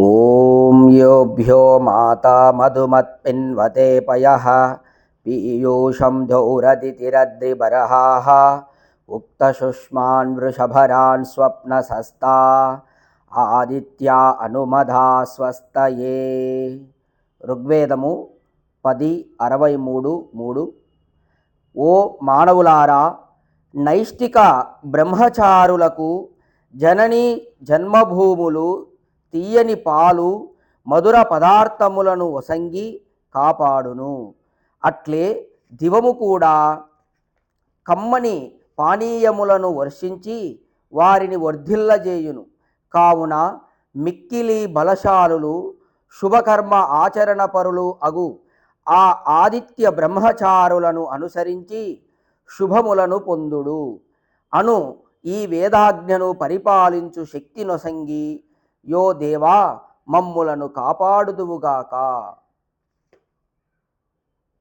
ॐ योभ्यो माता मधुमत्पिन्वते पयः पीयूषं धौरदितिरद्रिबर्हाः उक्तशुष्मान् वृषभरान् स्वप्नसस्ता ఆదిత్య అనుమధా స్వస్తయే ఋగ్వేదము పది అరవై మూడు మూడు ఓ మానవులారా నైష్టిక బ్రహ్మచారులకు జనని జన్మభూములు తీయని పాలు మధుర పదార్థములను వసంగి కాపాడును. అట్లే దివము కూడా కమ్మని పానీయములను వర్షించి వారిని వర్ధిల్లజేయును. కావున మిక్కిలి బలశాలులు శుభకర్మ ఆచరణ పరులు అగు. ఆ ఆదిత్య బ్రహ్మచారులను అనుసరించి శుభములను పొందుడు. అను ఈ వేదాజ్ఞను పరిపాలించు శక్తి నొసంగి యో దేవా మమ్ములను కాపాడుదువుగాక.